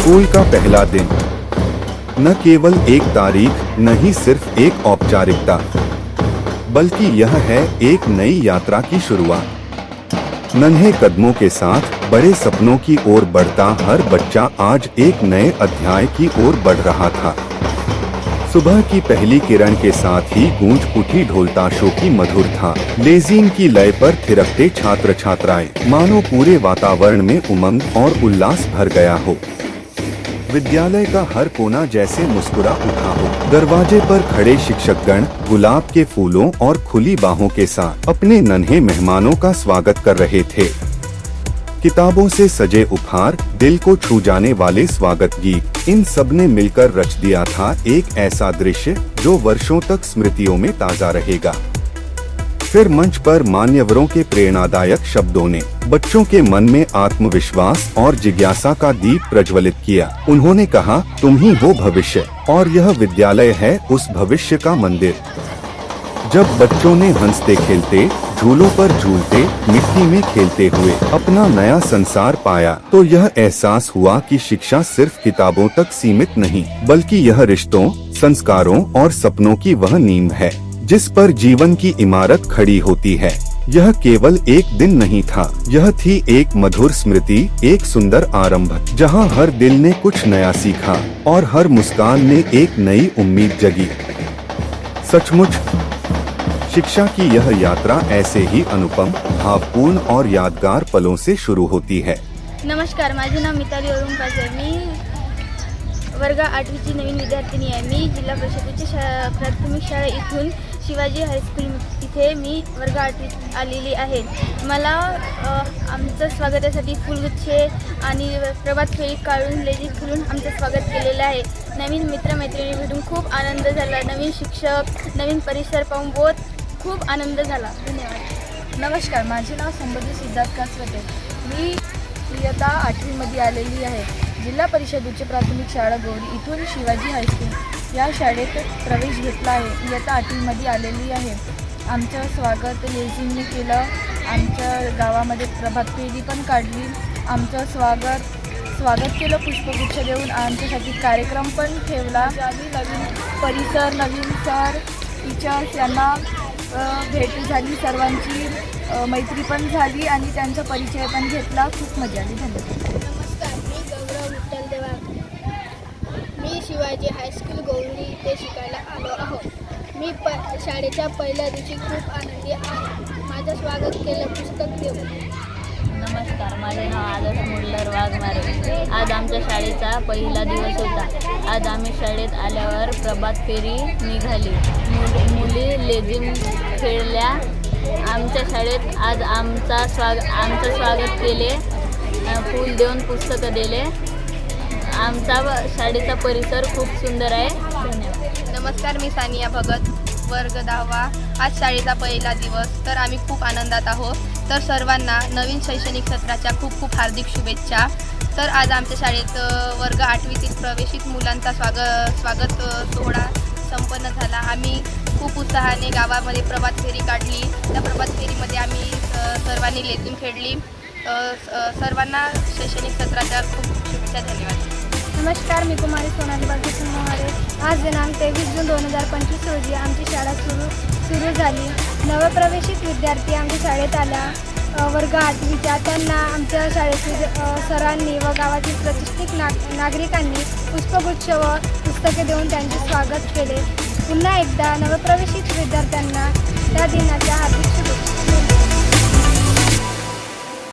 School का पहला दिन। न केवल एक तारीख, न ही सिर्फ़ एक औपचारिकता, बल्कि यह है एक नई यात्रा की शुरुआत। नन्हे कदमों के साथ बड़े सपनों की ओर बढ़ता हर बच्चा आज एक नए अध्याय की ओर बढ़ रहा था। सुबह की पहली किरण के साथ ही गूंज उठी ढोलताशों की मधुर था। लेजीन की लय पर थिरकते छात्र छात्राएँ मानो पूरे वातावरण में उमंग और उल्लास भर गया हो। विद्यालय का हर कोना जैसे मुस्कुरा उठा हो। दरवाजे पर खड़े शिक्षकगण, गुलाब के फूलों और खुली बाहों के साथ अपने नन्हे मेहमानों का स्वागत कर रहे थे। किताबों से सजे उपहार, दिल को छू जाने वाले स्वागत गीत, इन सबने मिलकर रच दिया था एक ऐसा दृश्य जो वर्षों तक स्मृतियों में ताज़ा रहेगा। फिर मंच पर मान्यवरों के प्रेरणादायक शब्दों ने बच्चों के मन में आत्मविश्वास और जिज्ञासा का दीप प्रज्वलित किया। उन्होंने कहा, तुम ही वो भविष्य, और यह विद्यालय है उस भविष्य का मंदिर। जब बच्चों ने हँसते खेलते, झूलों पर झूलते, मिट्टी में खेलते हुए अपना नया संसार पाया तो यह एहसास हुआ कि शिक्षा सिर्फ़ किताबों तक सीमित नहीं, बल्कि यह रिश्तों, संस्कारों और सपनों की वह नींव है। जिस पर जीवन की इमारत खड़ी होती है। यह केवल एक दिन नहीं था। यह थी एक मधुर स्मृति, एक सुंदर आरंभ, जहाँ हर दिल ने कुछ नया सीखा और हर मुस्कान ने एक नई उम्मीद जगी। सचमुच, शिक्षा की यह यात्रा ऐसे ही अनुपम, भावपूर्ण और यादगार पलों से शुरू होती है। नमस्कार, माझे नाव मिताली मी वर्ग आठवीची नवीन विद्यार्थिनी आहे. मी जिल्हा परिषदेची शा प्राथमिक शाळा इथून शिवाजी हायस्कूल इथे मी वर्ग आठवीत आलेली आहे. मला आमच्या आमचं स्वागतासाठी फुलगुच्छे आणि प्रभात फेरी काढून लेझी खेळून आमचं स्वागत केलेलं आहे. नवीन मित्रमैत्रिणी भेटून खूप आनंद झाला. नवीन शिक्षक नवीन परिसर पाहून बहुत खूप आनंद झाला. धन्यवाद. नमस्कार. माझे नाव संबंधी सिद्धार्थ कासवते. मी इयता आठवीमध्ये आलेली आहे. जिल्हा परिषदेची प्राथमिक शाळा गौरी इथून शिवाजी हायस्कूल या शाळेत प्रवेश घेतला आहे. इयत्ता आठवीमध्ये आलेली आहे. आमचं स्वागत लेझींनी केलं. आमच्या गावामध्ये प्रभात फेरी पण काढली. आमचं स्वागत स्वागत केलं पुष्पगुच्छ देऊन आमच्यासाठी कार्यक्रम पण ठेवला. आम्ही नवीन परिसर नवीन सर टीचर्स यांना भेट झाली. सर्वांची मैत्री पण झाली आणि त्यांचा परिचय पण घेतला. खूप मजा आली. धन्यवाद. शिवाजी हायस्कूल गौरी इथे शिकायला आलो आहोत. मी प शाळेच्या पहिल्या दिवशी खूप आनंदी आहे. माझं स्वागत केलं पुस्तक देऊन नमस्कार माझे नाव आदर्श मुल्लर वाघमारे. आज आमच्या शाळेचा पहिला दिवस होता. आज आम्ही शाळेत आल्यावर प्रभात फेरी निघाली. मुल मुली लेझिम खेळल्या. आमच्या शाळेत आज आमचा स्वाग आमचं स्वागत केले. फूल देऊन पुस्तकं दिले. आमचा व- शाळेचा परिसर खूप सुंदर आहे. धन्यवाद. नमस्कार मी सानिया भगत वर्ग दहावा. आज शाळेचा पहिला दिवस तर आम्ही खूप आनंदात आहोत. तर सर्वांना नवीन शैक्षणिक सत्राच्या खूप खूप हार्दिक शुभेच्छा. तर आज आमच्या शाळेत वर्ग आठवीतील प्रवेशित मुलांचा स्वागत स्वागत सोहळा संपन्न झाला. आम्ही खूप उत्साहाने गावामध्ये प्रभात फेरी काढली. त्या प्रभात फेरीमध्ये आम्ही सर्वांनी लेतून खेळली. सर्वांना शैक्षणिक सत्राच्या खूप खूप शुभेच्छा धन्यवाद. नमस्कार मी कुमारी सोनाली बालकृष्ण मोहारे. आज दिनांक तेवीस जून दोन हजार पंचवीस रोजी आमची शाळा सुरू सुरू झाली. नवप्रवेशित विद्यार्थी आमच्या शाळेत आल्या. वर्ग आठवीच्या त्यांना आमच्या शाळेतील सरांनी व गावातील प्रतिष्ठित नाग नागरिकांनी पुष्पगुच्छ व पुस्तके देऊन त्यांचे स्वागत केले. पुन्हा एकदा नवप्रवेशित विद्यार्थ्यांना त्या दिनाच्या हाती